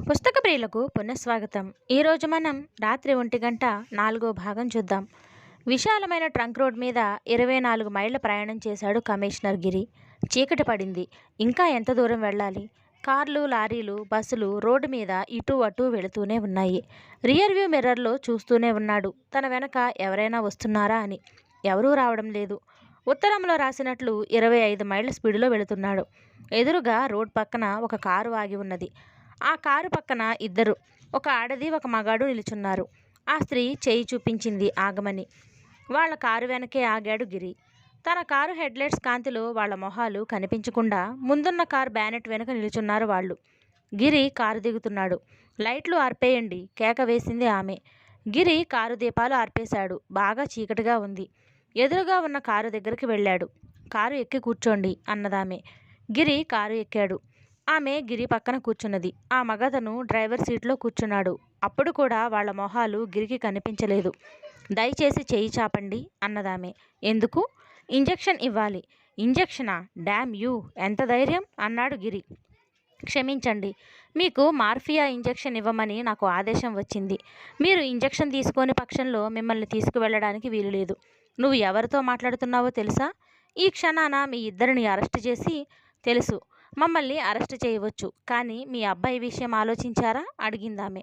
పుస్తక ప్రియులకు పునఃస్వాగతం. ఈరోజు మనం రాత్రి ఒంటి గంట నాలుగో భాగం చూద్దాం. విశాలమైన ట్రంక్ రోడ్ మీద ఇరవై నాలుగు మైళ్ళ ప్రయాణం చేశాడు కమిషనర్ గిరి. చీకటి పడింది. ఇంకా ఎంత దూరం వెళ్ళాలి? కార్లు లారీలు బస్సులు రోడ్డు మీద ఇటు అటు వెళుతూనే ఉన్నాయి. రియర్వ్యూ మిర్రర్లో చూస్తూనే ఉన్నాడు. తన వెనక ఎవరైనా వస్తున్నారా అని. ఎవరూ రావడం లేదు. ఉత్తరంలో రాసినట్లు ఇరవై ఐదు మైళ్ళ స్పీడులో వెళుతున్నాడు. ఎదురుగా రోడ్ పక్కన ఒక కారు ఆగి ఉన్నది. ఆ కారు పక్కన ఇద్దరు. ఒక ఆడది ఒక మగాడు నిలుచున్నారు. ఆ స్త్రీ చేయి చూపించింది ఆగమని. వాళ్ళ కారు వెనకే ఆగాడు గిరి. తన కారు హెడ్లైట్స్ కాంతిలో వాళ్ళ మొహాలు కనిపించకుండా ముందున్న కారు బ్యానెట్ వెనుక నిలుచున్నారు వాళ్ళు. గిరి కారు దిగుతున్నాడు. లైట్లు ఆర్పేయండి కేక వేసింది ఆమె. గిరి కారు దీపాలు ఆర్పేశాడు. బాగా చీకటిగా ఉంది. ఎదురుగా ఉన్న కారు దగ్గరికి వెళ్ళాడు. కారు ఎక్కి కూర్చోండి అన్నదామె. గిరి కారు ఎక్కాడు. ఆమె గిరి పక్కన కూర్చున్నది. ఆ మగతను డ్రైవర్ సీట్లో కూర్చున్నాడు. అప్పుడు కూడా వాళ్ళ మొహాలు గిరికి కనిపించలేదు. దయచేసి చేయి చాపండి అన్నదామె. ఎందుకు? ఇంజెక్షన్ ఇవ్వాలి. ఇంజెక్షనా? Damn you! ఎంత ధైర్యం! అన్నాడు గిరి. క్షమించండి. మీకు మార్ఫియా ఇంజెక్షన్ ఇవ్వమని నాకు ఆదేశం వచ్చింది. మీరు ఇంజెక్షన్ తీసుకోని పక్షంలో మిమ్మల్ని తీసుకువెళ్ళడానికి వీలు లేదు. నువ్వు ఎవరితో మాట్లాడుతున్నావో తెలుసా? ఈ క్షణాన మీ ఇద్దరిని అరెస్ట్ చేసి తెలుసు. మమ్మల్ని అరెస్ట్ చేయవచ్చు. కానీ మీ అబ్బాయి విషయం ఆలోచించారా? అడిగిందామె.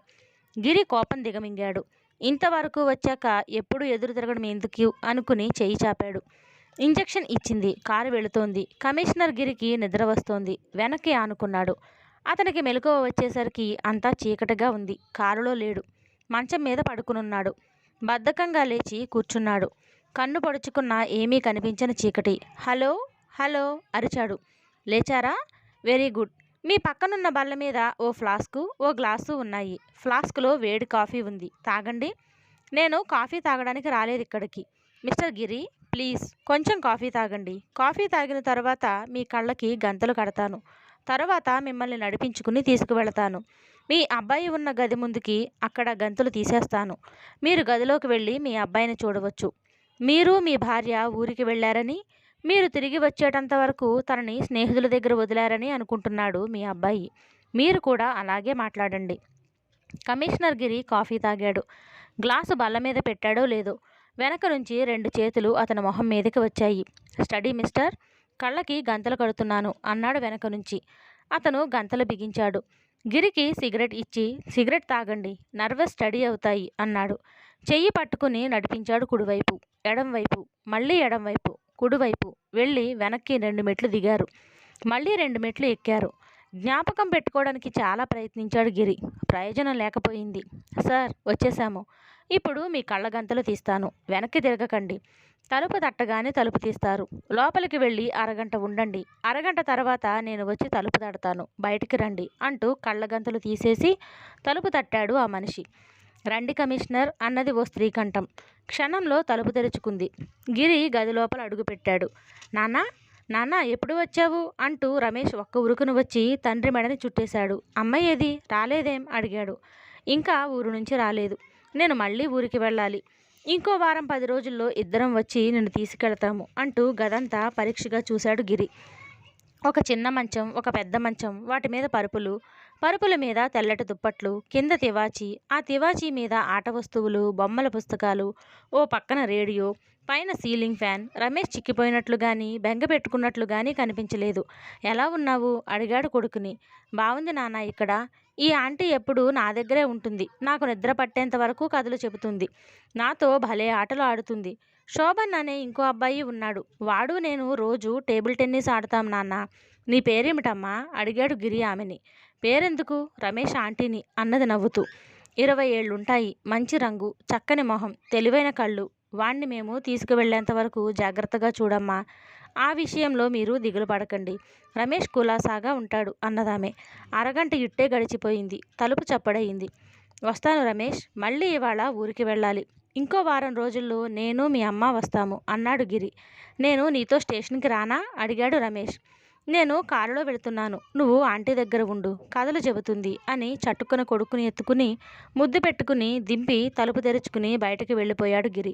గిరి కోపం దిగమింగాడు. ఇంతవరకు వచ్చాక ఎప్పుడు ఎదురు తిరగడం ఎందుకు? అనుకుని చేయి చాపాడు. ఇంజెక్షన్ ఇచ్చింది. కారు వెళుతోంది. కమిషనర్ గిరికి నిద్ర వస్తోంది. వెనక్కి ఆనుకున్నాడు. అతనికి మెలకువ వచ్చేసరికి అంతా చీకటిగా ఉంది. కారులో లేడు. మంచం మీద పడుకునున్నాడు. బద్ధకంగా లేచి కూర్చున్నాడు. కన్ను పడుచుకున్న ఏమీ కనిపించని చీకటి. హలో? హలో? అరిచాడు. లేచారా? Very good. మీ పక్కనున్న బల్ల మీద ఓ ఫ్లాస్కు ఓ గ్లాసు ఉన్నాయి. ఫ్లాస్క్లో వేడి కాఫీ ఉంది. తాగండి. నేను కాఫీ తాగడానికి రాలేదు ఇక్కడికి. మిస్టర్ గిరి ప్లీజ్ కొంచెం కాఫీ తాగండి. కాఫీ తాగిన తర్వాత మీ కళ్ళకి గంతలు కడతాను. తర్వాత మిమ్మల్ని నడిపించుకుని తీసుకువెళతాను. మీ అబ్బాయి ఉన్న గది ముందుకి అక్కడ గంతులు తీసేస్తాను. మీరు గదిలోకి వెళ్ళి మీ అబ్బాయిని చూడవచ్చు. మీరు మీ భార్య ఊరికి వెళ్ళారని మీరు తిరిగి వచ్చేటంత వరకు తనని స్నేహితుల దగ్గర వదిలారని అనుకుంటున్నాడు మీ అబ్బాయి. మీరు కూడా అలాగే మాట్లాడండి. కమిషనర్ గిరి కాఫీ తాగాడు. గ్లాసు బల్ల మీద పెట్టాడో లేదో వెనక నుంచి రెండు చేతులు అతని మొహం మీదకి వచ్చాయి. స్టడీ మిస్టర్ కళ్ళకి గంతలు కడుతున్నాను అన్నాడు వెనక నుంచి. అతను గంతలు బిగించాడు. గిరికి సిగరెట్ ఇచ్చి సిగరెట్ తాగండి నర్వస్ స్టడీ అవుతాయి అన్నాడు. చెయ్యి పట్టుకుని నడిపించాడు కుడివైపు ఎడంవైపు మళ్ళీ ఎడంవైపు కుడివైపు వెళ్ళి వెనక్కి రెండు మెట్లు దిగారు. మళ్ళీ రెండు మెట్లు ఎక్కారు. జ్ఞాపకం పెట్టుకోవడానికి చాలా ప్రయత్నించాడు గిరి. ప్రయోజనం లేకపోయింది. సార్ వచ్చేసాము ఇప్పుడు మీ కళ్ళగంతలు తీస్తాను. వెనక్కి తిరగకండి. తలుపు తట్టగానే తలుపు తీస్తారు. లోపలికి వెళ్ళి అరగంట ఉండండి. అరగంట తర్వాత నేను వచ్చి తలుపు తడతాను. బయటికి రండి అంటూ కళ్ళగంతలు తీసేసి తలుపు తట్టాడు ఆ మనిషి. రండి కమిషనర్ అన్నది ఓ స్త్రీకంఠం. క్షణంలో తలుపు తెరుచుకుంది. గిరి గది లోపల అడుగుపెట్టాడు. నాన్నా నాన్న ఎప్పుడు వచ్చావు? అంటూ రమేష్ ఒక్క ఉరుకును వచ్చి తండ్రి మెడని చుట్టేశాడు. అమ్మాయి ఏది? రాలేదేం? అడిగాడు. ఇంకా ఊరు నుంచి రాలేదు. నేను మళ్ళీ ఊరికి వెళ్ళాలి. ఇంకో వారం పది రోజుల్లో ఇద్దరం వచ్చి నిన్ను తీసుకెళ్తాము అంటూ గదంతా పరీక్షగా చూశాడు గిరి. ఒక చిన్న మంచం ఒక పెద్ద మంచం వాటి మీద పరుపులు పరుపుల మీద తెల్లటి దుప్పట్లు కింద తివాచి ఆ తివాచీ మీద ఆట వస్తువులు బొమ్మల పుస్తకాలు ఓ పక్కన రేడియో పైన సీలింగ్ ఫ్యాన్ రమేష్ చిక్కిపోయినట్లు కానీ బెంగ పెట్టుకున్నట్లు కానీ కనిపించలేదు. ఎలా ఉన్నావు? అడిగాడు కొడుకుని. బాగుంది నాన్న ఇక్కడ. ఈ ఆంటీ ఎప్పుడు నా దగ్గరే ఉంటుంది. నాకు నిద్ర పట్టేంత వరకు కథలు చెబుతుంది. నాతో భలే ఆటలు ఆడుతుంది. శోభన్ అనే ఇంకో అబ్బాయి ఉన్నాడు. వాడు నేను రోజు టేబుల్ టెన్నిస్ ఆడతాం నాన్న. నీ పేరేమిటమ్మా? అడిగాడు గిరి ఆమెని. పేరెందుకు రమేష్ ఆంటీని అన్నది నవ్వుతూ. ఇరవై ఏళ్ళుంటాయి మంచి రంగు చక్కని మొహం తెలివైన కళ్ళు వాణ్ణి మేము తీసుకువెళ్ళేంత వరకు జాగ్రత్తగా చూడమ్మా. ఆ విషయంలో మీరు దిగులు పడకండి. రమేష్ కులాసాగా ఉంటాడు అన్నదామె. అరగంట ఇట్టే గడిచిపోయింది తలుపు చప్పడయింది. వస్తాను రమేష్ మళ్ళీ ఇవాళ ఊరికి వెళ్ళాలి. ఇంకో వారం రోజుల్లో నేను మీ అమ్మ వస్తాము అన్నాడు గిరి. నేను నీతో స్టేషన్కి రానా? అడిగాడు రమేష్. నేను కారులో వెళుతున్నాను. నువ్వు ఆంటీ దగ్గర ఉండు. కథలు చెబుతుంది అని చట్టుకున్న కొడుకుని ఎత్తుకుని ముద్దు పెట్టుకుని దింపి తలుపు తెరుచుకుని బయటకు వెళ్ళిపోయాడు గిరి.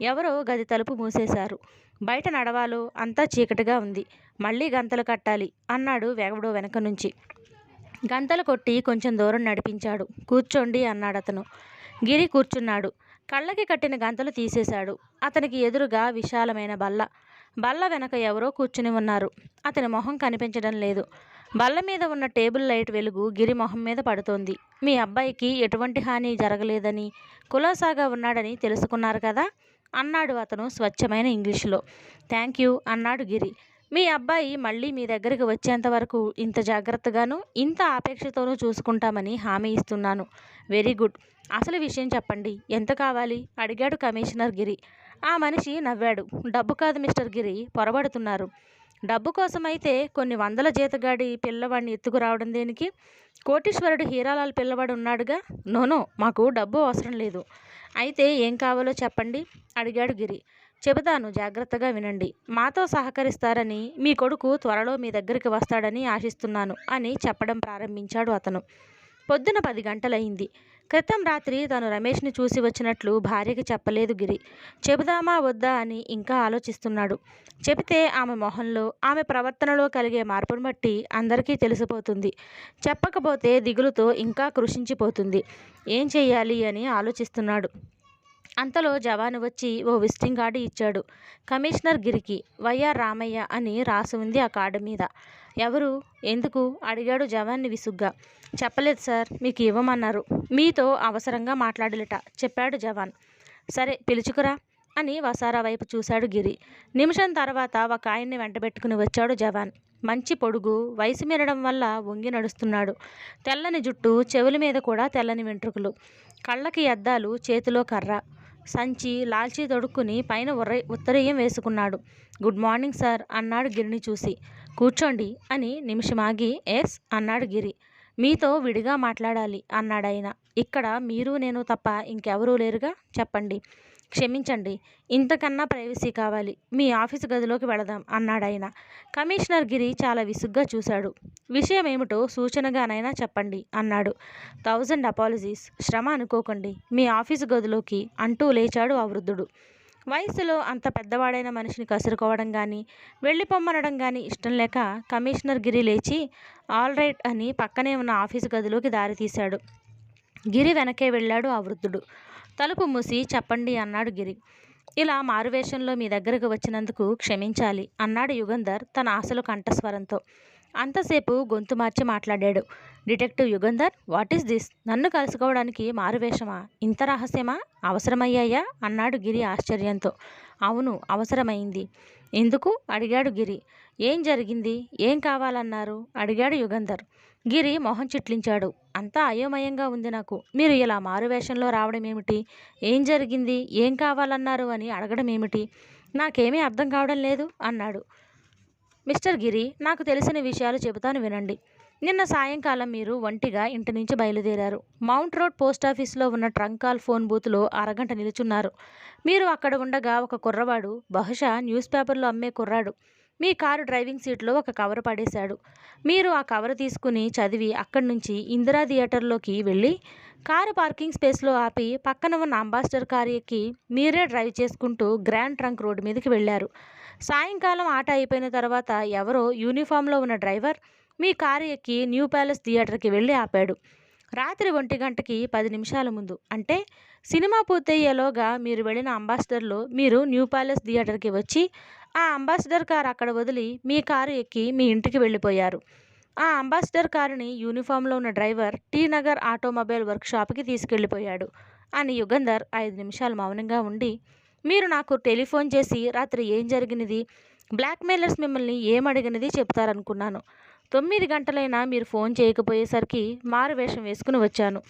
ఎవరో గది తలుపు మూసేశారు. బయట నడవాలో అంతా చీకటిగా ఉంది. మళ్ళీ గంతలు కట్టాలి అన్నాడు వెగవడో వెనక నుంచి. గంతలు కొట్టి కొంచెం దూరం నడిపించాడు. కూర్చోండి అన్నాడు అతను. గిరి కూర్చున్నాడు. కళ్ళకి కట్టిన గంతలు తీసేశాడు. అతనికి ఎదురుగా విశాలమైన బల్ల. బల్ల వెనక ఎవరో కూర్చుని ఉన్నారు. అతని మొహం కనిపించడం లేదు. బల్ల మీద ఉన్న టేబుల్ లైట్ వెలుగు గిరి మొహం మీద పడుతోంది. మీ అబ్బాయికి ఎటువంటి హాని జరగలేదని కులాసాగా ఉన్నాడని తెలుసుకున్నారు కదా? అన్నాడు అతను స్వచ్ఛమైన ఇంగ్లీషులో. థ్యాంక్ యూ అన్నాడు గిరి. మీ అబ్బాయి మళ్ళీ మీ దగ్గరికి వచ్చేంత వరకు ఇంత జాగ్రత్తగాను ఇంత ఆపేక్షతోనూ చూసుకుంటామని హామీ ఇస్తున్నాను. Very good. అసలు విషయం చెప్పండి. ఎంత కావాలి? అడిగాడు కమిషనర్ గిరి. ఆ మనిషి నవ్వాడు. డబ్బు కాదు మిస్టర్ గిరి. పొరబడుతున్నారు. డబ్బు కోసమైతే కొన్ని వందల జీతగాడి పిల్లవాడిని ఎత్తుకురావడం దేనికి? కోటీశ్వరుడు హీరాలాల్ పిల్లవాడు ఉన్నాడుగా? నోనో మాకు డబ్బు అవసరం లేదు. అయితే ఏం కావాలో చెప్పండి? అడిగాడు గిరి. చెబుతాను జాగ్రత్తగా వినండి. మాతో సహకరిస్తారని మీ కొడుకు త్వరలో మీ దగ్గరికి వస్తాడని ఆశిస్తున్నాను అని చెప్పడం ప్రారంభించాడు అతను. పొద్దున పది గంటలయింది. క్రితం రాత్రి తను రమేష్ని చూసి వచ్చినట్లు భార్యకి చెప్పలేదు గిరి. చెబుదామా వద్దా? అని ఇంకా ఆలోచిస్తున్నాడు. చెబితే ఆమె మొహంలో ఆమె ప్రవర్తనలో కలిగే మార్పును బట్టి అందరికీ తెలిసిపోతుంది. చెప్పకపోతే దిగులుతో ఇంకా కృషించిపోతుంది. ఏం చేయాలి అని ఆలోచిస్తున్నాడు. అంతలో జవాను వచ్చి ఓ విజిటింగ్ కార్డు ఇచ్చాడు. కమిషనర్ గిరికి వైఆర్ రామయ్య అని రాసి ఉంది ఆ కార్డు మీద. ఎవరు? ఎందుకు? అడిగాడు జవాన్ని విసుగ్గా. చెప్పలేదు సార్ మీకు ఇవ్వమన్నారు. మీతో అవసరంగా మాట్లాడలేట చెప్పాడు జవాన్. సరే పిలుచుకురా అని వసారా వైపు చూశాడు గిరి. నిమిషం తర్వాత ఒక ఆయన్ని వెంటబెట్టుకుని వచ్చాడు జవాన్. మంచి పొడుగు వయసు మీరడం వల్ల వంగి నడుస్తున్నాడు. తెల్లని జుట్టు చెవుల మీద కూడా తెల్లని వెంట్రుకలు. కళ్ళకి అద్దాలు చేతిలో కర్ర. సంచి లాల్చీ తొడుక్కుని పైన ఉర్ర ఉత్తరీయం వేసుకున్నాడు. గుడ్ మార్నింగ్ సార్ అన్నాడు గిరిని చూసి. కూర్చోండి అని నిమిషమాగి ఎస్ అన్నాడు గిరి. మీతో విడిగా మాట్లాడాలి అన్నాడాయన. ఇక్కడ మీరు నేను తప్ప ఇంకెవరూ లేరుగా? చెప్పండి. క్షమించండి. ఇంతకన్నా ప్రైవసీ కావాలి. మీ ఆఫీసు గదిలోకి వెళదాం అన్నాడాయన కమిషనర్ గిరి చాలా విసుగ్గా చూశాడు. విషయం ఏమిటో సూచనగానైనా చెప్పండి అన్నాడు. Thousand apologies. శ్రమ అనుకోకండి. మీ ఆఫీసు గదిలోకి అంటూ లేచాడు ఆ వృద్ధుడు. వయసులో అంత పెద్దవాడైన మనిషిని కసురుకోవడం కానీ వెళ్ళిపోమ్మనడం కానీ ఇష్టం లేక కమిషనర్ గిరి లేచి ఆల్ రైట్ అని పక్కనే ఉన్న ఆఫీసు గదిలోకి దారి తీశాడు గిరి వెనకే వెళ్ళాడు ఆ వృద్ధుడు. తలుపు మూసి చెప్పండి అన్నాడు గిరి. ఇలా మారువేషంలో మీ దగ్గరకు వచ్చినందుకు క్షమించాలి అన్నాడు యుగంధర్ తన ఆశలు కంఠస్వరంతో. అంతసేపు గొంతు మార్చి మాట్లాడాడు. Detective Yugandhar what is this? నన్ను కలుసుకోవడానికి మారువేషమా? ఇంత రహస్యమా? అవసరమయ్యాయా? అన్నాడు గిరి ఆశ్చర్యంతో. అవును అవసరమైంది. ఎందుకు? అడిగాడు గిరి. ఏం జరిగింది? ఏం కావాలన్నారు? అడిగాడు యుగంధర్. గిరి మొహం చిట్లించాడు. అంతా అయోమయంగా ఉంది నాకు. మీరు ఇలా మారువేషంలో రావడం ఏమిటి? ఏం జరిగింది? ఏం కావాలన్నారు? అని అడగడం ఏమిటి? నాకేమీ అర్థం కావడం లేదు అన్నాడు. మిస్టర్ గిరి నాకు తెలిసిన విషయాలు చెబుతాను వినండి. నిన్న సాయంకాలం మీరు ఒంటిగా ఇంటి నుంచి బయలుదేరారు. మౌంట్ రోడ్ పోస్ట్ ఆఫీస్లో ఉన్న ట్రంక్ కాల్ ఫోన్ బూత్లో అరగంట నిలుచున్నారు. మీరు అక్కడ ఉండగా ఒక కుర్రవాడు బహుశా న్యూస్ పేపర్లో అమ్మే కుర్రాడు మీ కారు డ్రైవింగ్ సీట్లో ఒక కవర్ పడేశాడు. మీరు ఆ కవర్ తీసుకుని చదివి అక్కడి నుంచి ఇందిరా థియేటర్లోకి వెళ్ళి కారు పార్కింగ్ స్పేస్లో ఆపి పక్కన ఉన్న అంబాసిడర్ కారు ఎక్కి మీరే డ్రైవ్ చేసుకుంటూ గ్రాండ్ ట్రంక్ రోడ్డు మీదకి వెళ్ళారు. సాయంకాలం ఆట అయిపోయిన తర్వాత ఎవరో యూనిఫామ్లో ఉన్న డ్రైవర్ మీ కారు ఎక్కి న్యూ ప్యాలెస్ థియేటర్కి వెళ్ళి ఆపాడు. రాత్రి ఒంటి గంటకి పది నిమిషాల ముందు. అంటే సినిమా పూర్తయ్యేలోగా మీరు వెళ్ళిన అంబాసిడర్లో మీరు న్యూ ప్యాలెస్ థియేటర్కి వచ్చి ఆ అంబాసిడర్ కారు అక్కడ వదిలి మీ కారు ఎక్కి మీ ఇంటికి వెళ్ళిపోయారు. ఆ అంబాసిడర్ కారుని యూనిఫామ్లో ఉన్న డ్రైవర్ టీ నగర్ ఆటోమొబైల్ వర్క్షాప్కి తీసుకెళ్ళిపోయాడు అని యుగంధర్ ఐదు నిమిషాలు మౌనంగా ఉండి మీరు నాకు టెలిఫోన్ చేసి రాత్రి ఏం జరిగినది? బ్లాక్మెయిలర్స్ మిమ్మల్ని ఏం అడిగినది? చెప్తారనుకున్నాను. తొమ్మిది గంటలైనా మీరు ఫోన్ చేయకపోయేసరికి మారు వేషం వేసుకుని వచ్చాను.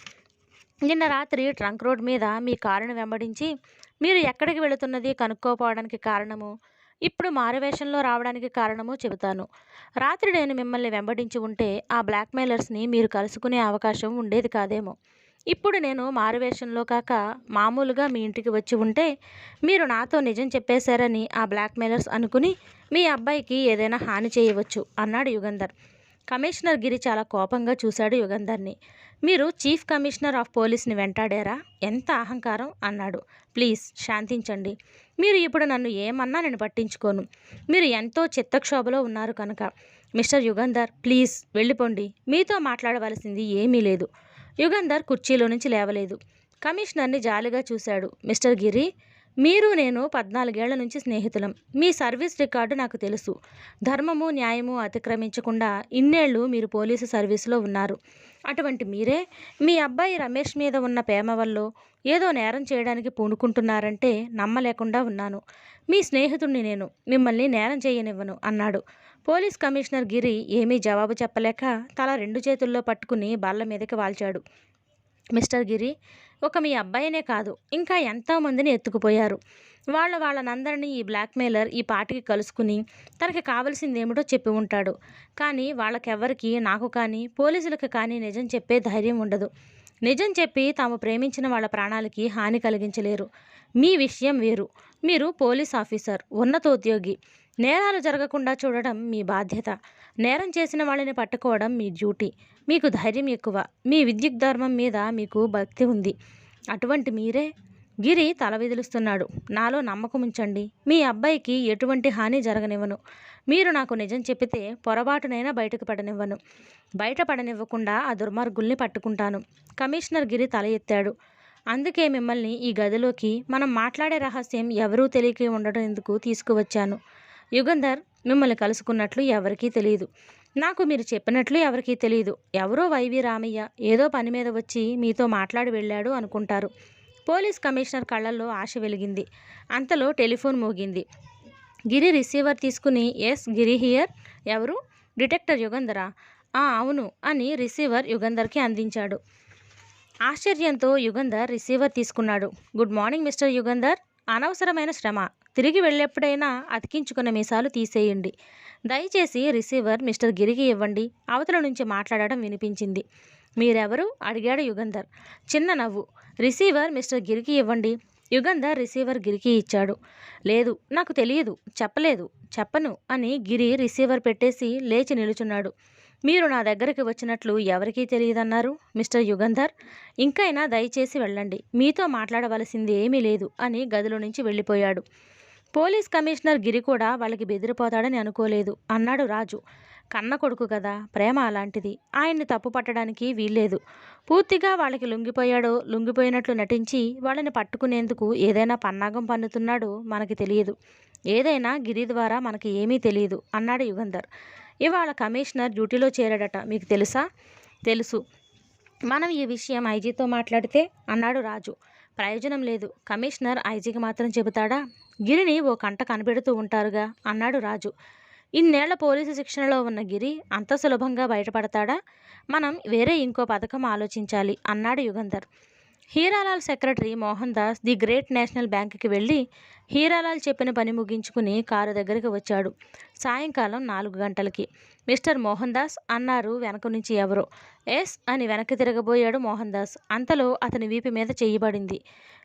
నిన్న రాత్రి ట్రంక్ రోడ్ మీద మీ కారును వెంబడించి మీరు ఎక్కడికి వెళుతున్నది కనుక్కోపోవడానికి కారణము? ఇప్పుడు మారువేషంలో రావడానికి కారణము చెబుతాను. రాత్రి నేను మిమ్మల్ని వెంబడించి ఉంటే ఆ బ్లాక్మెయిలర్స్ని మీరు కలుసుకునే అవకాశం ఉండేది కాదేమో. ఇప్పుడు నేను మారువేషంలో కాక మామూలుగా మీ ఇంటికి వచ్చి ఉంటే మీరు నాతో నిజం చెప్పేశారని ఆ బ్లాక్మెయిలర్స్ అనుకుని మీ అబ్బాయికి ఏదైనా హాని చేయవచ్చు అన్నాడు యుగంధర్. కమిషనర్ గిరి చాలా కోపంగా చూశాడు యుగంధర్ని. మీరు చీఫ్ కమిషనర్ ఆఫ్ పోలీస్ని వెంటాడారా? ఎంత అహంకారం? అన్నాడు. ప్లీజ్ శాంతించండి. మీరు ఇప్పుడు నన్ను ఏమన్నా నేను పట్టించుకోను. మీరు ఎంతో చిత్తక్షోభలో ఉన్నారు కనుక. మిస్టర్ యుగంధర్ ప్లీజ్ వెళ్ళిపోండి. మీతో మాట్లాడవలసింది ఏమీ లేదు. యుగంధర్ కుర్చీలో నుంచి లేవలేదు. కమిషనర్ని జాలిగా చూశాడు మిస్టర్ గిరి. మీరు నేను పద్నాలుగేళ్ళ నుంచి స్నేహితులం. మీ సర్వీస్ రికార్డు నాకు తెలుసు. ధర్మము న్యాయము అతిక్రమించకుండా ఇన్నేళ్ళు మీరు పోలీసు సర్వీసులో ఉన్నారు. అటువంటి మీరే మీ అబ్బాయి రమేష్ మీద ఉన్న ప్రేమ వల్ల ఏదో నేరం చేయడానికి పూనుకుంటున్నారంటే నమ్మలేకుండా ఉన్నాను. మీ స్నేహితుడిని నేను మిమ్మల్ని నేరం చేయనివ్వను అన్నాడు. పోలీస్ కమిషనర్ గిరి ఏమీ జవాబు చెప్పలేక తల రెండు చేతుల్లో పట్టుకుని బల్ల మీదకి వాల్చాడు. మిస్టర్ గిరి ఒక మీ అబ్బాయినే కాదు ఇంకా ఎంతోమందిని ఎత్తుకుపోయారు. వాళ్ళ వాళ్ళనందరినీ ఈ బ్లాక్మెయిలర్ ఈ పాటికి కలుసుకుని తనకి కావలసింది ఏమిటో చెప్పి ఉంటాడు. కానీ వాళ్ళకెవ్వరికి నాకు కానీ పోలీసులకు కానీ నిజం చెప్పే ధైర్యం ఉండదు. నిజం చెప్పి తాము ప్రేమించిన వాళ్ళ ప్రాణాలకి హాని కలిగించలేరు. మీ విషయం వేరు. మీరు పోలీస్ ఆఫీసర్ ఉన్నతోద్యోగి. నేరాలు జరగకుండా చూడడం మీ బాధ్యత. నేరం చేసిన వాళ్ళని పట్టుకోవడం మీ డ్యూటీ. మీకు ధైర్యం ఎక్కువ. మీ విద్యుత్ ధర్మం మీద మీకు భక్తి ఉంది. అటువంటి మీరే గిరి తల విదిలుస్తున్నాడు. నాలో నమ్మకం ఉంచండి. మీ అబ్బాయికి ఎటువంటి హాని జరగనివ్వను. మీరు నాకు నిజం చెప్పితే పొరపాటునైనా బయటకు పడనివ్వను. బయట పడనివ్వకుండా ఆ దుర్మార్గుల్ని పట్టుకుంటాను. కమిషనర్ గిరి తల ఎత్తాడు. అందుకే మిమ్మల్ని ఈ గదిలోకి మనం మాట్లాడే రహస్యం ఎవరూ తెలియక ఉండటం ఎందుకు తీసుకువచ్చాను. యుగంధర్ మిమ్మల్ని కలుసుకున్నట్లు ఎవరికీ తెలియదు నాకు మీరు చెప్పినట్లు ఎవరికీ తెలియదు ఎవరో వైవి రామయ్య ఏదో పని మీద వచ్చి మీతో మాట్లాడి వెళ్ళాడు అనుకుంటారు. పోలీస్ కమిషనర్ కళ్ళల్లో ఆశ వెలిగింది. అంతలో టెలిఫోన్ మోగింది. గిరి రిసీవర్ తీసుకుని ఎస్ గిరి హియర్. ఎవరు? డిటెక్టర్ యుగంధరా. "ఆ, అవును అని రిసీవర్ యుగంధర్కి అందించాడు. ఆశ్చర్యంతో యుగంధర్ రిసీవర్ తీసుకున్నాడు. Good morning mister Yugandhar. అనవసరమైన శ్రమ. తిరిగి వెళ్ళేప్పుడైనా అతికించుకున్న మీసాలు తీసేయండి. దయచేసి రిసీవర్ మిస్టర్ గిరికి ఇవ్వండి. అవతల నుంచి మాట్లాడడం వినిపించింది. మీరెవరు? అడిగాడు యుగంధర్. చిన్న నవ్వు. రిసీవర్ మిస్టర్ గిరికి ఇవ్వండి. యుగంధర్ రిసీవర్ గిరికి ఇచ్చాడు. లేదు నాకు తెలియదు. చెప్పలేదు. చెప్పను అని గిరి రిసీవర్ పెట్టేసి లేచి నిలుచున్నాడు. మీరు నా దగ్గరికి వచ్చినట్లు ఎవరికీ తెలియదన్నారు మిస్టర్ యుగంధర్? ఇంకైనా దయచేసి వెళ్ళండి. మీతో మాట్లాడవలసింది ఏమీ లేదు అని గదిలో నుంచి వెళ్ళిపోయాడు. పోలీస్ కమిషనర్ గిరి కూడా వాళ్ళకి బెదిరిపోతాడని అనుకోలేదు. అన్నాడు రాజు. కన్న కొడుకు కదా ప్రేమ అలాంటిది. ఆయన్ని తప్పు పట్టడానికి వీల్లేదు. పూర్తిగా వాళ్ళకి లొంగిపోయాడో లొంగిపోయినట్లు నటించి వాళ్ళని పట్టుకునేందుకు ఏదైనా పన్నాగం పన్నుతున్నాడో మనకి తెలియదు. ఏదైనా గిరి ద్వారా మనకి ఏమీ తెలియదు అన్నాడు యుగంధర్. ఇవాళ కమిషనర్ డ్యూటీలో చేరాడట మీకు తెలుసా? తెలుసు. మనం ఈ విషయం ఐజీతో మాట్లాడితే అన్నాడు రాజు. ప్రయోజనం లేదు. కమిషనర్ ఐజీకి మాత్రం చెబుతాడా? గిరిని ఓ కంట కనిపెడుతూ ఉంటారుగా అన్నాడు రాజు. ఇన్నేళ్ళ పోలీసు శిక్షణలో ఉన్న గిరి అంత సులభంగా బయటపడతాడా? మనం వేరే ఇంకో పథకం ఆలోచించాలి అన్నాడు Yugandhar. Hiralal secretary Mohan Das the great national బ్యాంకుకి వెళ్ళి హీరాలాల్ చెప్పిన పని ముగించుకుని కారు దగ్గరికి వచ్చాడు. సాయంకాలం నాలుగు గంటలకి. మిస్టర్ మోహన్ దాస్ అన్నారు వెనక నుంచి ఎవరో. ఎస్ అని వెనక్కి తిరగబోయాడు మోహన్ దాస్ అంతలో అతని వీపు మీద చెయ్యబడింది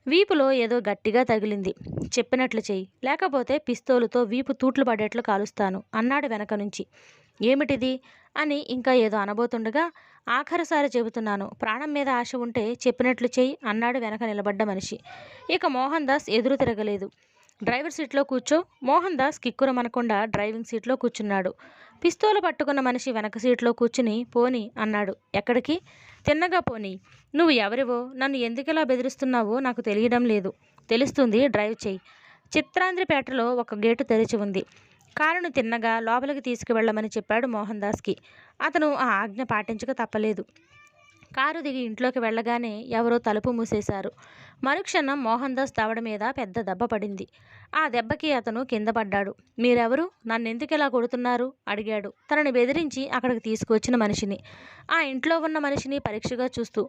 వీపులో ఏదో గట్టిగా తగిలింది. చెప్పినట్లు చెయ్యి. లేకపోతే పిస్తోలుతో వీపు తూట్లు పడేట్లు కాలుస్తాను అన్నాడు వెనక నుంచి. ఏమిటిది? అని ఇంకా ఏదో అనబోతుండగా ఆఖరిసారి చెబుతున్నాను. ప్రాణం మీద ఆశ ఉంటే చెప్పినట్లు చెయ్యి అన్నాడు వెనక నిలబడ్డ మనిషి. ఇక మోహన్ దాస్ ఎదురు తిరగలేదు. డ్రైవర్ సీట్లో కూర్చో. మోహన్ దాస్ కిక్కురమనకుండా డ్రైవింగ్ సీట్లో కూర్చున్నాడు. పిస్తోలు పట్టుకున్న మనిషి వెనక సీట్లో కూర్చుని పోని అన్నాడు. ఎక్కడికి? తిన్నగా పోని. నువ్వు ఎవరివో? నన్ను ఎందుకెలా బెదిరిస్తున్నావో నాకు తెలియడం లేదు. తెలుస్తుంది డ్రైవ్ చెయ్యి. చిత్రాంధ్రిపేటలో ఒక గేటు తెరిచి ఉంది. కారును తిన్నగా లోపలికి తీసుకువెళ్ళమని చెప్పాడు మోహన్ దాస్కి. అతను ఆ ఆజ్ఞ పాటించక తప్పలేదు. కారు దిగి ఇంట్లోకి వెళ్ళగానే ఎవరో తలుపు మూసేశారు. మరుక్షణం మోహన్ దాస్ తవడ మీద పెద్ద దెబ్బ పడింది. ఆ దెబ్బకి అతను కింద పడ్డాడు. మీరెవరు? నన్నెందుకు ఇలా కొడుతున్నారు? అడిగాడు. తనని బెదిరించి అక్కడికి తీసుకువచ్చిన మనిషిని. ఆ ఇంట్లో ఉన్న మనిషిని పరీక్షగా చూస్తూ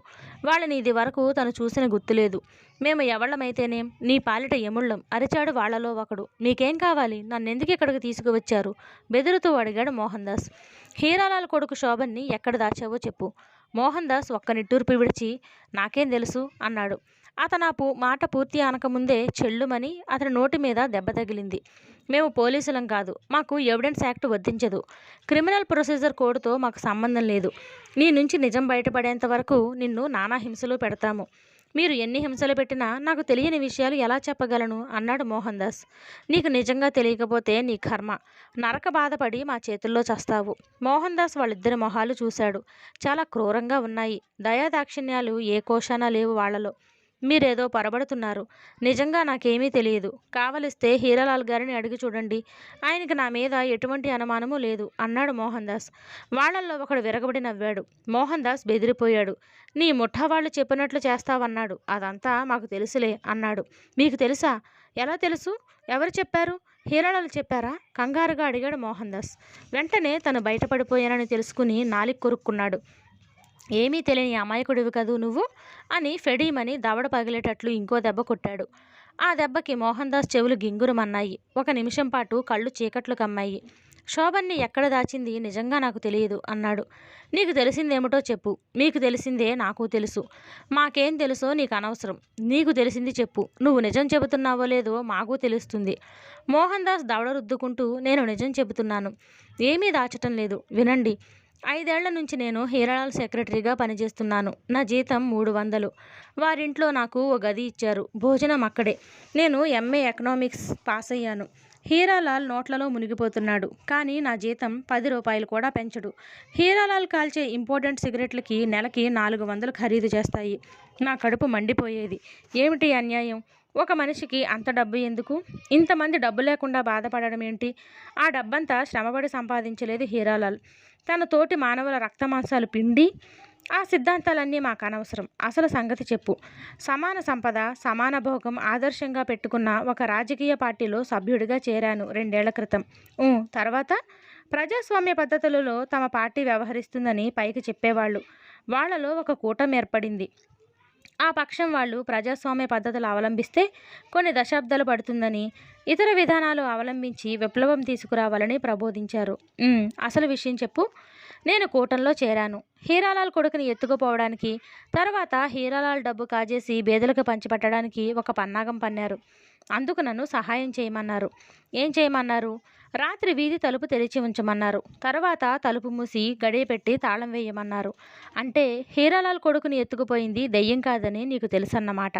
వాళ్ళని ఇది వరకు తను చూసిన గుర్తులేదు మేము ఎవళ్ళమైతేనేం నీ పాలిట ఎముళ్ళం అరిచాడు వాళ్ళలో ఒకడు. మీకేం కావాలి? నన్నెందుకు ఇక్కడికి తీసుకువచ్చారు? బెదురుతూ అడిగాడు మోహన్ దాస్ హీరాలాల్ కొడుకు శోభన్ని ఎక్కడ దాచావో చెప్పు. మోహన్ దాస్ ఒక్క నిట్టూర్పు విడిచి నాకేం తెలుసు అన్నాడు. అతనాపు మాట పూర్తి అనకముందే చెల్లుమని అతని నోటి మీద దెబ్బ తగిలింది. మేము పోలీసులం కాదు. మాకు ఎవిడెన్స్ యాక్ట్ వర్తించదు క్రిమినల్ ప్రొసీజర్ కోడ్తో మాకు సంబంధం లేదు. నీ నుంచి నిజం బయటపడేంత వరకు నిన్ను నానా హింసలు పెడతాము. మీరు ఎన్ని హింసలు పెట్టినా నాకు తెలియని విషయాలు ఎలా చెప్పగలను? అన్నాడు మోహన్ దాస్ నీకు నిజంగా తెలియకపోతే నీ కర్మ. నరక బాధపడి మా చేతుల్లో చస్తావు. మోహన్ దాస్ వాళ్ళిద్దరి మొహాలు చూశాడు. చాలా క్రూరంగా ఉన్నాయి. దయాదాక్షిణ్యాలు ఏ కోశానా లేవు వాళ్ళలో. మీరేదో పొరబడుతున్నారు. నిజంగా నాకేమీ తెలియదు. కావలిస్తే హీరాలాల్ గారిని అడిగి చూడండి. ఆయనకి నా మీద ఎటువంటి అనుమానము లేదు అన్నాడు మోహన్ దాస్ వాళ్ళల్లో ఒకడు విరగబడి నవ్వాడు. మోహన్ దాస్ బెదిరిపోయాడు. నీ ముఠా వాళ్ళు చెప్పినట్లు చేస్తావన్నాడు. అదంతా మాకు తెలుసులే అన్నాడు. మీకు తెలుసా? ఎలా తెలుసు? ఎవరు చెప్పారు? హీరాలాల్ చెప్పారా? కంగారుగా అడిగాడు మోహన్ దాస్ వెంటనే తను బయటపడిపోయానని తెలుసుకుని నాలిక్ కొరుక్కున్నాడు. ఏమీ తెలియని అమాయకుడివి కదూ నువ్వు? అని ఫెడీమని దవడ పగిలేటట్లు ఇంకో దెబ్బ కొట్టాడు. ఆ దెబ్బకి మోహన్ దాస్ చెవులు గింగురమన్నాయి. ఒక నిమిషం పాటు కళ్ళు చీకట్లు కమ్మాయి. శోభన్ని ఎక్కడ దాచింది నిజంగా నాకు తెలియదు అన్నాడు. నీకు తెలిసిందేమిటో చెప్పు. మీకు తెలిసిందే నాకు తెలుసు. మాకేం తెలుసో నీకు అనవసరం. నీకు తెలిసింది చెప్పు. నువ్వు నిజం చెబుతున్నావో లేదో మాకు తెలుస్తుంది. మోహన్ దాస్ దవడ రుద్దుకుంటూ నేను నిజం చెబుతున్నాను. ఏమీ దాచటం లేదు. వినండి. ఐదేళ్ళ నుంచి నేను హీరాలాల్ సెక్రటరీగా పనిచేస్తున్నాను. నా జీతం మూడు వందలు. వారింట్లో నాకు ఓ గది ఇచ్చారు. భోజనం అక్కడే. నేను ఎంఏ ఎకనామిక్స్ పాస్ అయ్యాను హీరాలాల్ నోట్లలో మునిగిపోతున్నాడు. కానీ నా జీతం పది రూపాయలు కూడా పెంచడు. హీరాలాల్ కాల్చే ఇంపార్టెంట్ సిగరెట్లకి నెలకి నాలుగు వందలు ఖరీదు చేస్తాయి. నా కడుపు మండిపోయేది. ఏమిటి అన్యాయం? ఒక మనిషికి అంత డబ్బు ఎందుకు? ఇంతమంది డబ్బు లేకుండా బాధపడడం ఏంటి? ఆ డబ్బంతా శ్రమపడి సంపాదించలేదు హీరాలాల్ తన తోటి మానవుల రక్తమాంసాలు పిండి ఆ సిద్ధాంతాలన్నీ మాకు అనవసరం అసలు సంగతి చెప్పు. సమాన సంపద సమాన భోగం ఆదర్శంగా పెట్టుకున్న ఒక రాజకీయ పార్టీలో సభ్యుడిగా చేరాను రెండేళ్ళ క్రితం. తర్వాత? ప్రజాస్వామ్య పద్ధతులలో తమ పార్టీ వ్యవహరిస్తుందని పైకి చెప్పేవాళ్ళు. వాళ్ళలో ఒక కూటమి ఏర్పడింది. ఆ పక్షం వాళ్ళు ప్రజాస్వామ్య పద్ధతులు అవలంబిస్తే కొన్ని దశాబ్దాలు పడుతుందని ఇతర విధానాలు అవలంబించి విప్లవం తీసుకురావాలని ప్రబోధించారు. అసలు విషయం చెప్పు. నేను కూటంలో చేరాను. హీరాలాల్ కొడుకుని ఎత్తుకుపోవడానికి తర్వాత హీరాలాల్ డబ్బు కాజేసి బేదలకు పంచిపెట్టడానికి ఒక పన్నాగం పన్నారు. అందుకు నన్ను సహాయం చేయమన్నారు. ఏం చేయమన్నారు? రాత్రి వీధి తలుపు తెరిచి ఉంచమన్నారు. తర్వాత తలుపు మూసి గడియ పెట్టి తాళం వేయమన్నారు. అంటే హీరాలాల్ కొడుకుని ఎత్తుకుపోయింది దెయ్యం కాదని నీకు తెలుసన్నమాట.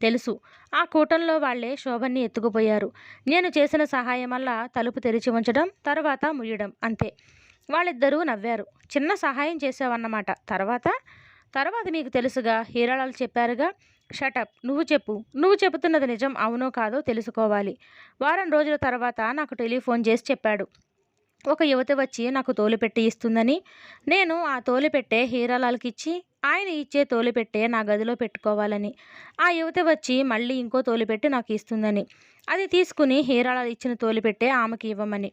తెలుసు. ఆ కూటంలో వాళ్ళే శోభన్ని ఎత్తుకుపోయారు. నేను చేసిన సహాయం వల్ల తలుపు తెరిచి ఉంచడం తర్వాత ముయ్యడం అంతే. వాళ్ళిద్దరూ నవ్వారు. చిన్న సహాయం చేసావన్నమాట తర్వాత? తర్వాత మీకు తెలుసుగా హీరాళాలు చెప్పారుగా షటప్ నువ్వు చెప్పు. నువ్వు చెబుతున్నది నిజం అవునో కాదో తెలుసుకోవాలి. వారం రోజుల తర్వాత నాకు టెలిఫోన్ చేసి చెప్పాడు. ఒక యువత వచ్చి నాకు తోలుపెట్టి ఇస్తుందని. నేను ఆ తోలుపెట్టే హీరాలాల్కి ఇచ్చి ఆయన ఇచ్చే తోలుపెట్టే నా గదిలో పెట్టుకోవాలని. ఆ యువత వచ్చి మళ్ళీ ఇంకో తోలుపెట్టి నాకు ఇస్తుందని. అది తీసుకుని హీరాలాల్ ఇచ్చిన తోలుపెట్టే ఆమెకి ఇవ్వమని.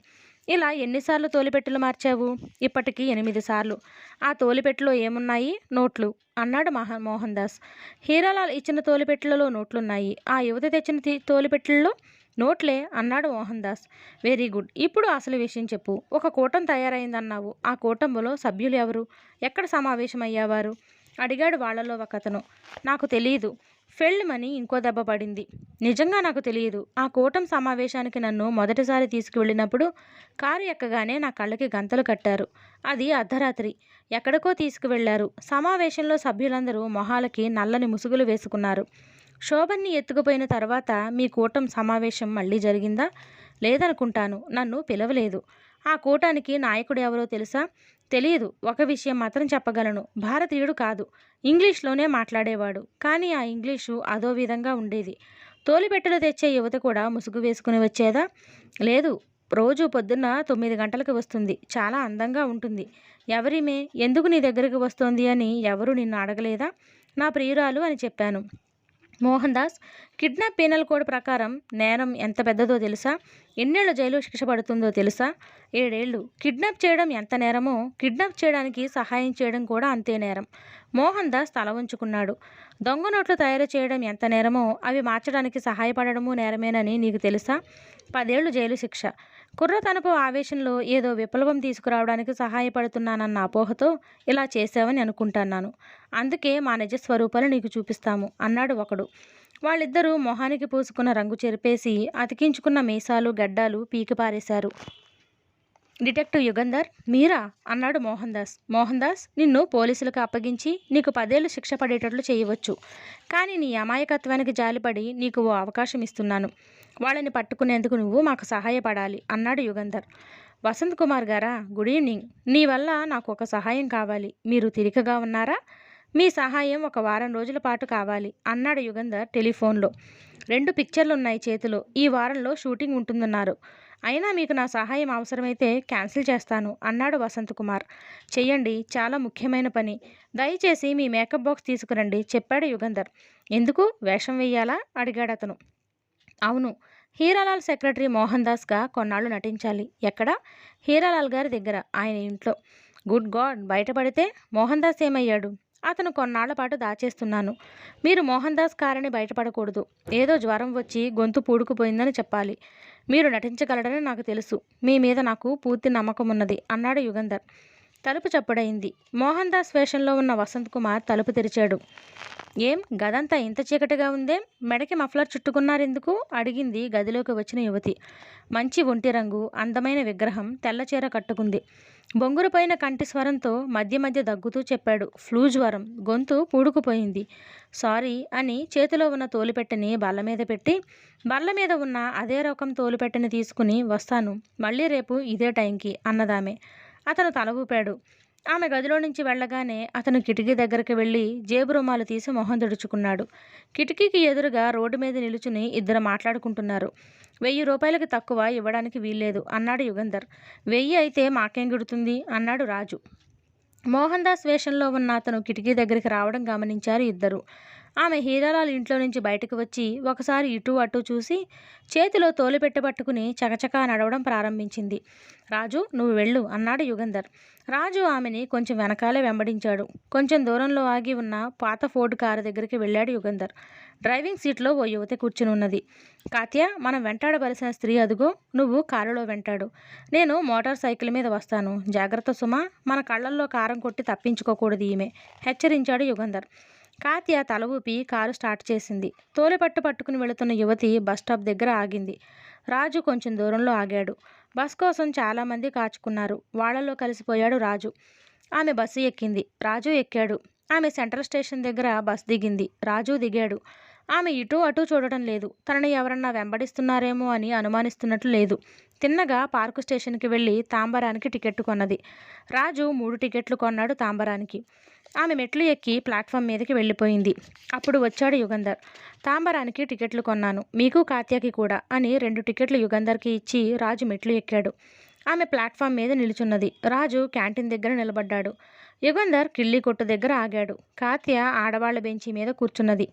ఇలా ఎన్నిసార్లు తోలుపెట్టెలు మార్చావు? ఇప్పటికీ ఎనిమిది సార్లు. ఆ తోలుపెట్టెలో ఏమున్నాయి? నోట్లు అన్నాడు మహా మోహన్ దాస్ హీరాలాల్ ఇచ్చిన తోలిపెట్టెలలో నోట్లున్నాయి. ఆ యువతి తెచ్చిన తి- నోట్లే అన్నాడు మోహన్ దాస్ వెరీ గుడ్. ఇప్పుడు అసలు విషయం చెప్పు. ఒక కూటం తయారైందన్నావు. ఆ కూటంలో సభ్యులు ఎవరు? ఎక్కడ సమావేశమయ్యేవారు? అడిగాడు వాళ్ళలో ఒకతను నాకు తెలియదు ఫెళ్ళమని ఇంకో దెబ్బ పడింది. నిజంగా నాకు తెలియదు. ఆ కూటం సమావేశానికి నన్ను మొదటిసారి తీసుకువెళ్ళినప్పుడు కారు ఎక్కగానే నా కళ్ళకి గంతలు కట్టారు. అది అర్ధరాత్రి. ఎక్కడికో తీసుకువెళ్ళారు సమావేశంలో సభ్యులందరూ మొహాలకి నల్లని ముసుగులు వేసుకున్నారు. శోభన్ని ఎత్తుకుపోయిన తర్వాత మీ కూటం సమావేశం మళ్ళీ జరిగిందా? లేదనుకుంటాను. నన్ను పిలవలేదు. ఆ కూటానికి నాయకుడు ఎవరో తెలుసా? తెలియదు. ఒక విషయం మాత్రం చెప్పగలను. భారతీయుడు కాదు. ఇంగ్లీష్లోనే మాట్లాడేవాడు. కానీ ఆ ఇంగ్లీషు అదో విధంగా ఉండేది. తోలిపెట్టెలు తెచ్చే యువత కూడా ముసుగు వేసుకుని వచ్చేదా? లేదు. రోజు పొద్దున్న తొమ్మిది గంటలకు వస్తుంది. చాలా అందంగా ఉంటుంది. ఎవరిమే? ఎందుకు నీ దగ్గరికి వస్తోంది అని ఎవరు నిన్ను అడగలేదా? నా ప్రియురాలు అని చెప్పాను. Mohan Das kidnap penal code ప్రకారం నేరం ఎంత పెద్దదో తెలుసా? ఎన్నేళ్ళ జైలు శిక్ష పడుతుందో తెలుసా? ఏడేళ్ళు. కిడ్నాప్ చేయడం ఎంత నేరమో కిడ్నాప్ చేయడానికి సహాయం చేయడం కూడా అంతే నేరం. మోహన్ దాస్ తల ఉంచుకున్నాడు దొంగ నోట్లు తయారు చేయడం ఎంత నేరమో అవి మార్చడానికి సహాయపడడము నేరమేనని నీకు తెలుసా? పదేళ్ళు జైలు శిక్ష. కుర్ర తనపు ఆవేశంలో ఏదో విప్లవం తీసుకురావడానికి సహాయపడుతున్నానన్న అపోహతో ఇలా చేశావని అనుకుంటున్నాను. అందుకే మా నిజ స్వరూపాలు నీకు చూపిస్తాము అన్నాడు ఒకడు. వాళ్ళిద్దరూ మొహానికి పూసుకున్న రంగు చెరిపేసి అతికించుకున్న మీసాలు గడ్డాలు పీకిపారేశారు. డిటెక్టివ్ యుగంధర్ మీరా? అన్నాడు మోహన్ దాస్ మోహన్ దాస్ నిన్ను పోలీసులకు అప్పగించి నీకు పదేళ్ళు శిక్ష పడేటట్లు చేయవచ్చు. కానీ నీ అమాయకత్వానికి జాలిపడి నీకు ఓ అవకాశం ఇస్తున్నాను. వాళ్ళని పట్టుకునేందుకు నువ్వు మాకు సహాయపడాలి అన్నాడు యుగంధర్. వసంత్ కుమార్ గారా గుడ్ ఈవినింగ్. నీ వల్ల నాకు ఒక సహాయం కావాలి. మీరు తిరికగా ఉన్నారా? మీ సహాయం ఒక వారం రోజుల పాటు కావాలి అన్నాడు యుగంధర్ టెలిఫోన్లో. రెండు పిక్చర్లు ఉన్నాయి చేతిలో. ఈ వారంలో షూటింగ్ ఉంటుందన్నారు. అయినా మీకు నా సహాయం అవసరమైతే క్యాన్సిల్ చేస్తాను అన్నాడు వసంత్ కుమార్. చెయ్యండి చాలా ముఖ్యమైన పని. దయచేసి మీ మేకప్ బాక్స్ తీసుకురండి చెప్పాడు యుగంధర్. ఎందుకు? వేషం వెయ్యాలా? అడిగాడు అతను అవును. హీరాలాల్ సెక్రటరీ మోహన్ దాస్గా కొన్నాళ్ళు నటించాలి. ఎక్కడ? హీరాలాల్ గారి దగ్గర ఆయన ఇంట్లో. Good god! బయటపడితే మోహన్ దాస్ ఏమయ్యాడు? అతను కొన్నాళ్ళ పాటు దాచేస్తున్నాను. మీరు మోహన్ దాస్ కారని బయటపడకూడదు. ఏదో జ్వరం వచ్చి గొంతు పూడుకుపోయిందని చెప్పాలి. మీరు నటించగలరని నాకు తెలుసు. మీ మీద నాకు పూర్తి నమ్మకం ఉన్నది అన్నాడు యుగంధర్. తలుపు చప్పుడైంది మోహన్ దాస్ వేషంలో ఉన్న వసంత్ కుమార్ తలుపు తెరిచాడు. ఏం? గదంతా ఇంత చీకటిగా ఉందే? మెడకి మఫ్లర్ చుట్టుకున్నారెందుకు? అడిగింది గదిలోకి వచ్చిన యువతి. మంచి ఒంటి రంగు అందమైన విగ్రహం తెల్లచీర కట్టుకుంది. బొంగురుపైన కంటి స్వరంతో మధ్య మధ్య దగ్గుతూ చెప్పాడు. ఫ్లూ జ్వరం గొంతు పూడుకుపోయింది. సారీ అని చేతిలో ఉన్న తోలుపెట్టని బల్ల మీద పెట్టి బల్ల మీద ఉన్న అదే రకం తోలుపెట్టని తీసుకుని వస్తాను. మళ్ళీ రేపు ఇదే టైంకి అన్నదామే. అతను తల ఊపాడు ఆమె గదిలో నుంచి వెళ్ళగానే అతను కిటికీ దగ్గరికి వెళ్ళి జేబు రుమాలు తీసి మొహం తుడుచుకున్నాడు. కిటికీకి ఎదురుగా రోడ్డు మీద నిలుచుని ఇద్దరు మాట్లాడుకుంటున్నారు. వెయ్యి రూపాయలకి తక్కువ ఇవ్వడానికి వీల్లేదు అన్నాడు యుగంధర్. వెయ్యి అయితే మాకేం గుడుతుంది అన్నాడు రాజు. మోహన్ దాస్ వేషంలో ఉన్న అతను కిటికీ దగ్గరికి రావడం గమనించారు ఇద్దరు. ఆమె హీరాలాల్ ఇంట్లో నుంచి బయటకు వచ్చి ఒకసారి ఇటు అటు చూసి చేతిలో తోలుపెట్టె పట్టుకుని చకచకా నడవడం ప్రారంభించింది. రాజు నువ్వు వెళ్ళు అన్నాడు యుగంధర్. రాజు ఆమెని కొంచెం వెనకాలే వెంబడించాడు. కొంచెం దూరంలో ఆగి ఉన్న పాత ఫోర్డ్ కారు దగ్గరికి వెళ్ళాడు యుగంధర్. డ్రైవింగ్ సీట్లో ఓ యువతి కూర్చుని ఉన్నది కాత్య మనం వెంటాడవలసిన స్త్రీ అదుగో నువ్వు కారులో వెంటాడు. నేను మోటార్ సైకిల్ మీద వస్తాను. జాగ్రత్త సుమా మన కళ్ళల్లో కారం కొట్టి తప్పించుకోకూడదు ఈమె హెచ్చరించాడు యుగంధర్. కాత్య తల ఊపి కారు స్టార్ట్ చేసింది. తోలిపట్టు పట్టుకుని వెళుతున్న యువతి బస్ స్టాప్ దగ్గర ఆగింది. రాజు కొంచెం దూరంలో ఆగాడు. బస్ కోసం చాలామంది కాచుకున్నారు. వాళ్ళలో కలిసిపోయాడు రాజు. ఆమె బస్సు ఎక్కింది. రాజు ఎక్కాడు. ఆమె సెంట్రల్ స్టేషన్ దగ్గర బస్ దిగింది. రాజు దిగాడు. ఆమె ఇటు అటు చూడటం లేదు. తనని ఎవరన్నా వెంబడిస్తున్నారేమో అని అనుమానిస్తున్నట్లు లేదు. తిన్నగా పార్కు స్టేషన్కి వెళ్ళి తాంబరానికి టికెట్ కొన్నది. రాజు మూడు టికెట్లు కొన్నాడు తాంబరానికి. ఆమె మెట్లు ఎక్కి ప్లాట్ఫామ్ మీదకి వెళ్ళిపోయింది. అప్పుడు వచ్చాడు యుగంధర్. తాంబరానికి టికెట్లు కొన్నాను. మీకు కాత్యకి కూడా అని రెండు టికెట్లు యుగంధర్కి ఇచ్చి రాజు మెట్లు ఎక్కాడు. ఆమె ప్లాట్ఫామ్ మీద నిలుచున్నది. రాజు క్యాంటీన్ దగ్గర నిలబడ్డాడు. యుగంధర్ కిళ్ళి కొట్టు దగ్గర ఆగాడు. కాత్య ఆడవాళ్ళ బెంచి మీద కూర్చున్నది.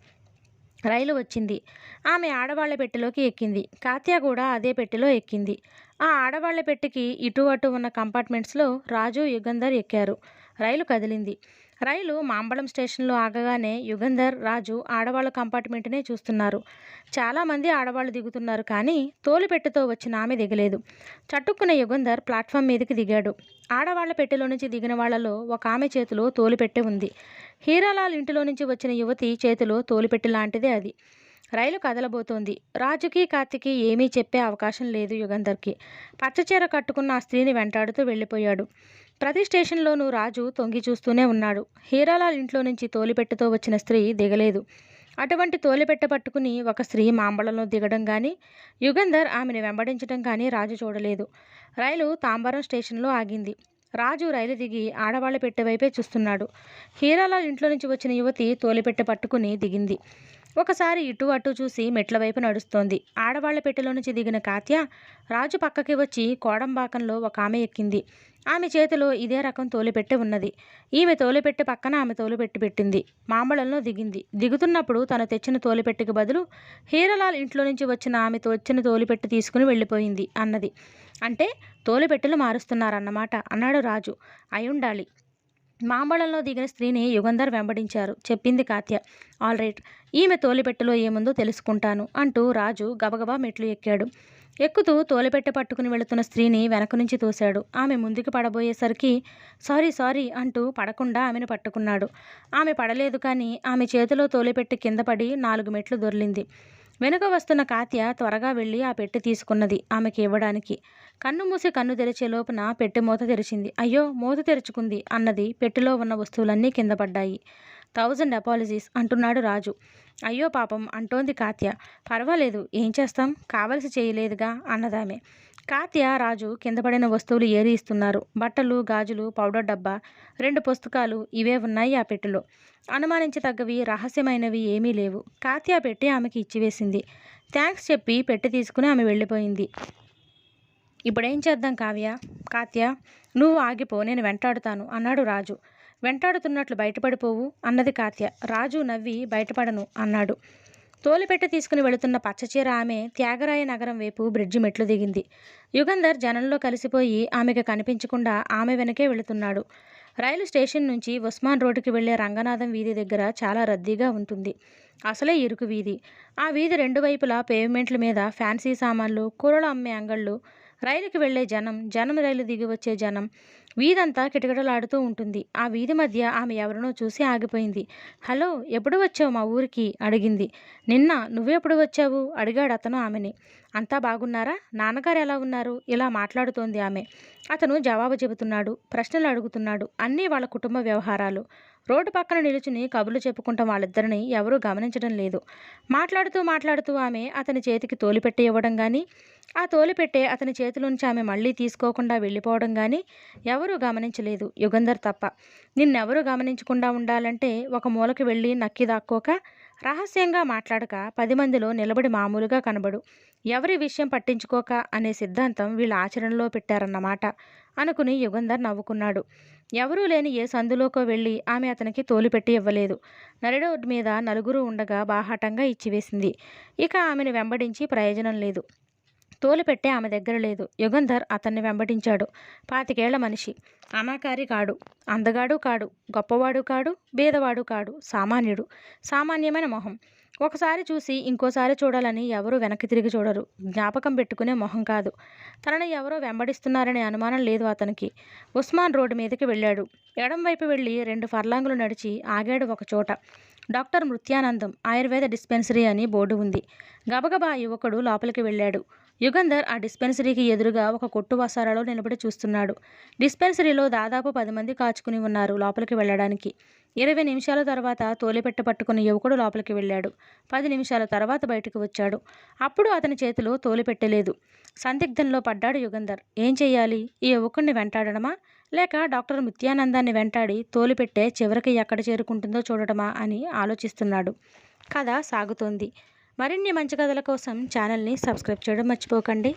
రైలు వచ్చింది. ఆమె ఆడవాళ్ళ పెట్టెలోకి ఎక్కింది. కాత్య కూడా అదే పెట్టెలో ఎక్కింది. ఆ ఆడవాళ్ళ పెట్టెకి ఇటు అటు ఉన్న కంపార్ట్మెంట్స్లో రాజు యుగంధర్ ఎక్కారు. రైలు కదిలింది. రైలు మాంబళం స్టేషన్లో ఆగగానే యుగంధర్ రాజు ఆడవాళ్ళ కంపార్ట్మెంట్నే చూస్తున్నారు. చాలామంది ఆడవాళ్ళు దిగుతున్నారు కానీ తోలుపెట్టెతో వచ్చిన ఆమె దిగలేదు. చట్టుకున్న యుగంధర్ ప్లాట్ఫామ్ మీదకి దిగాడు. ఆడవాళ్ళ పెట్టెలో నుంచి దిగిన వాళ్ళలో ఒక ఆమె చేతిలో తోలుపెట్టె ఉంది. హీరాలాల్ ఇంటిలో నుంచి వచ్చిన యువతి చేతిలో తోలుపెట్టె లాంటిదే అది. రైలు కదలబోతోంది. రాజుకి కార్తికి ఏమీ చెప్పే అవకాశం లేదు యుగంధర్కి. పచ్చచీర కట్టుకున్న ఆ స్త్రీని వెంటాడుతూ వెళ్ళిపోయాడు. ప్రతి స్టేషన్లోనూ రాజు తొంగి చూస్తూనే ఉన్నాడు. హీరాలాల్ ఇంట్లో నుంచి తోలిపెట్టతో వచ్చిన స్త్రీ దిగలేదు. అటువంటి తోలిపెట్ట పట్టుకుని ఒక స్త్రీ మాంబళంలో దిగడం కానీ యుగంధర్ ఆమెను వెంబడించడం కానీ రాజు చూడలేదు. రైలు తాంబరం స్టేషన్లో ఆగింది. రాజు రైలు దిగి ఆడవాళ్ళ పెట్టె వైపే చూస్తున్నాడు. హీరాలాల్ ఇంట్లో నుంచి వచ్చిన యువతి తోలిపెట్ట పట్టుకుని దిగింది. ఒకసారి ఇటు అటు చూసి మెట్ల వైపు నడుస్తోంది. ఆడవాళ్ళ పెట్టెలో నుంచి దిగిన కాత్య రాజు పక్కకి వచ్చి కోడంబాకంలో ఒక ఆమె ఎక్కింది. ఆమె చేతిలో ఇదే రకం తోలుపెట్టె ఉన్నది. ఈమె తోలుపెట్టె పక్కన ఆమె తోలుపెట్టి పెట్టింది. మాంబళంలో దిగింది. దిగుతున్నప్పుడు తను తెచ్చిన తోలుపెట్టెకి బదులు హీరలాల్ ఇంట్లో నుంచి వచ్చిన ఆమె వచ్చిన తోలుపెట్టె తీసుకుని వెళ్ళిపోయింది అన్నది. అంటే తోలుపెట్టెలు మారుస్తున్నారన్నమాట అన్నాడు రాజు. అయుండాలి మాంబళంలో దిగిన స్త్రీని యుగంధర్ వెంబడించారు. చెప్పింది కాత్య. All right. ఈమె తోలిపెట్టెలో ఏముందో తెలుసుకుంటాను అంటూ రాజు గబగబా మెట్లు ఎక్కాడు. ఎక్కుతూ తోలిపెట్టె పట్టుకుని వెళుతున్న స్త్రీని వెనక నుంచి తోశాడు. ఆమె ముందుకు పడబోయేసరికి సారీ సారీ అంటూ పడకుండా ఆమెను పట్టుకున్నాడు. ఆమె పడలేదు కానీ ఆమె చేతిలో తోలిపెట్టి కింద పడి నాలుగు మెట్లు దొర్లింది. వెనుక వస్తున్న కాత్య త్వరగా వెళ్ళి ఆ పెట్టి తీసుకున్నది ఆమెకి ఇవ్వడానికి. కన్ను మూసి కన్ను తెరిచే లోపున పెట్టె మూత తెరిచింది. అయ్యో మూత తెరుచుకుంది అన్నది పెట్టెలో ఉన్న వస్తువులన్నీ కింద పడ్డాయి. థౌజండ్ అపాలజీస్ అంటున్నాడు రాజు. అయ్యో పాపం అంటోంది కాత్య. పర్వాలేదు ఏం చేస్తాం? కావలసి చేయలేదుగా అన్నదామె. కాత్య రాజు కింద పడిన వస్తువులు ఏరి ఇస్తున్నారు. బట్టలు గాజులు పౌడర్ డబ్బా రెండు పుస్తకాలు ఇవే ఉన్నాయి ఆ పెట్టెలో. అనుమానించదగ్గవి రహస్యమైనవి ఏమీ లేవు. కాత్య పెట్టి ఆమెకి ఇచ్చివేసింది థ్యాంక్స్ చెప్పి పెట్టి తీసుకుని ఆమె వెళ్ళిపోయింది. ఇప్పుడేం చేద్దాం కావ్య? కాత్య నువ్వు ఆగిపో నేను వెంటాడుతాను అన్నాడు రాజు. వెంటాడుతున్నట్లు బయటపడిపోవు అన్నది కాత్య. రాజు నవ్వి బయటపడను అన్నాడు. తోలిపెట్టి తీసుకుని వెళుతున్న పచ్చచీర ఆమె త్యాగరాయ నగరం వైపు బ్రిడ్జి మెట్లు దిగింది. యుగంధర్ జనంలో కలిసిపోయి ఆమెకు కనిపించకుండా ఆమె వెనకే వెళుతున్నాడు. రైలు స్టేషన్ నుంచి ఉస్మాన్ రోడ్డుకి వెళ్ళే రంగనాథం వీధి దగ్గర చాలా రద్దీగా ఉంటుంది. అసలే ఇరుకు వీధి. ఆ వీధి రెండు వైపులా పేవ్మెంట్ల మీద ఫ్యాన్సీ సామాన్లు కూరలు అమ్మే అంగళ్ళు రైలుకి వెళ్ళే జనం జనం రైలు దిగి వచ్చే జనం వీధంతా కిటకిటలాడుతూ ఉంటుంది. ఆ వీధి మధ్య ఆమె ఎవరినో చూసి ఆగిపోయింది. హలో ఎప్పుడు వచ్చావు మా ఊరికి? అడిగింది. నిన్న నువ్వెప్పుడు వచ్చావు? అడిగాడు అతను ఆమెని. అంతా బాగున్నారా? నాన్నగారు ఎలా ఉన్నారు? ఇలా మాట్లాడుతోంది ఆమె. అతను జవాబు చెబుతున్నాడు ప్రశ్నలు అడుగుతున్నాడు అన్నీ వాళ్ళ కుటుంబ వ్యవహారాలు. రోడ్డు పక్కన నిలుచుని కబుర్లు చెప్పుకుంటాం వాళ్ళిద్దరిని ఎవరూ గమనించడం లేదు. మాట్లాడుతూ మాట్లాడుతూ ఆమె అతని చేతికి తోలిపెట్టి ఇవ్వడం కానీ ఆ తోలిపెట్టే అతని చేతిలోంచి ఆమె మళ్ళీ తీసుకోకుండా వెళ్ళిపోవడం కానీ ఎవరూ గమనించలేదు. యుగంధర్ తప్ప. నిన్నెవరూ గమనించకుండా ఉండాలంటే ఒక మూలకి వెళ్ళి నక్కి దాక్కోక రహస్యంగా మాట్లాడక పది మందిలో నిలబడి మామూలుగా కనబడు. ఎవరి విషయం పట్టించుకోక అనే సిద్ధాంతం వీళ్ళ ఆచరణలో పెట్టారన్నమాట అనుకుని యుగంధర్ నవ్వుకున్నాడు. ఎవరూ లేని ఏ సందులోకో వెళ్ళి ఆమె అతనికి తోలిపెట్టి ఇవ్వలేదు. నరిడోడ్ మీద నలుగురు ఉండగా బాహాటంగా ఇచ్చివేసింది. ఇక ఆమెను వెంబడించి ప్రయోజనం లేదు. తోలుపెట్టే ఆమె దగ్గర లేదు. యుగంధర్ అతన్ని వెంబడించాడు. పాతికేళ్ళ మనిషి. అమాకారి కాడు. అందగాడు కాడు. గొప్పవాడు కాడు. బీదవాడు కాడు. సామాన్యుడు. సామాన్యమైన మొహం. ఒకసారి చూసి ఇంకోసారి చూడాలని ఎవరూ వెనక్కి తిరిగి చూడరు. జ్ఞాపకం పెట్టుకునే మొహం కాదు. తనని ఎవరో వెంబడిస్తున్నారనే అనుమానం లేదు అతనికి. ఉస్మాన్ రోడ్డు మీదకి వెళ్ళాడు. ఎడం వైపు వెళ్ళి రెండు ఫర్లాంగులు నడిచి ఆగాడు ఒక చోట. డాక్టర్ మృత్యానందం ఆయుర్వేద డిస్పెన్సరీ అని బోర్డు ఉంది. గబగబా యువకుడు లోపలికి వెళ్ళాడు. యుగంధర్ ఆ డిస్పెన్సరీకి ఎదురుగా ఒక కొట్టు వసారాలో నిలబడి చూస్తున్నాడు. డిస్పెన్సరీలో దాదాపు పది మంది కాచుకుని ఉన్నారు లోపలికి వెళ్ళడానికి. ఇరవై నిమిషాల తర్వాత తోలిపెట్ట పట్టుకున్న యువకుడు లోపలికి వెళ్ళాడు. పది నిమిషాల తర్వాత బయటకు వచ్చాడు. అప్పుడు అతని చేతిలో తోలిపెట్టలేదు సందిగ్ధంలో పడ్డాడు యుగంధర్. ఏం చేయాలి ఈ యువకుడిని వెంటాడడమా? లేక డాక్టర్ ముత్యానందాన్ని వెంటాడి తోలిపెట్టే చివరికి ఎక్కడ చేరుకుంటుందో చూడటమా అని ఆలోచిస్తున్నాడు. కథ సాగుతోంది. మరిన్ని మంచి కథల కోసం ఛానల్ని సబ్స్క్రైబ్ చేయడం మర్చిపోకండి.